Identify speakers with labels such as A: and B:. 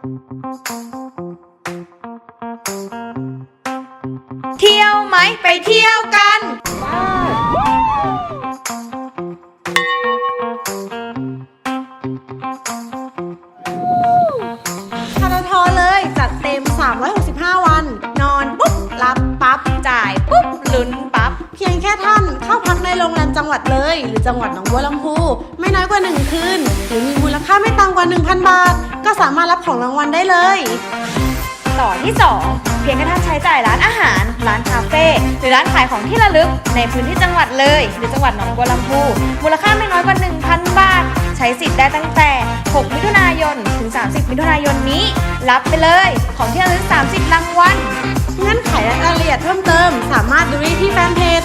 A: เที่ยวไหมไปเที่ยวกัน
B: ทททเลยจัดเต็ม 365 วัน นอนปุ๊บ รับปั๊บ
A: จ่ายปุ๊บ ลุ้นปั๊บ
B: เพียงแค่ท่านเข้าพักในโรงแรมจังหวัดเลย หรือจังหวัดหนองบัวลำพู ไม่น้อยกว่า 1 คืน หรือมีมูลค่าไม่ต่ำกว่า 1,000 บาท สามารถรับของรางวัลได้เลย
A: ต่อที่ 2 เพียงแค่ท่านใช้จ่ายร้านอาหาร ร้านคาเฟ่หรือร้านขายของที่ระลึก ในพื้นที่จังหวัดเลย หรือจังหวัดหนองบัวลำพูมูลค่าไม่น้อยกว่า 1,000 บาท ใช้สิทธิ์ได้ตั้งแต่ 6 มิถุนายน ถึง 30 มิถุนายนนี้ รับไปเลย ของที่ระลึก 30 รางวัล
B: เงื่อนไขและรายละเอียดเพิ่มเติม สามารถดูได้ที่แฟนเพจ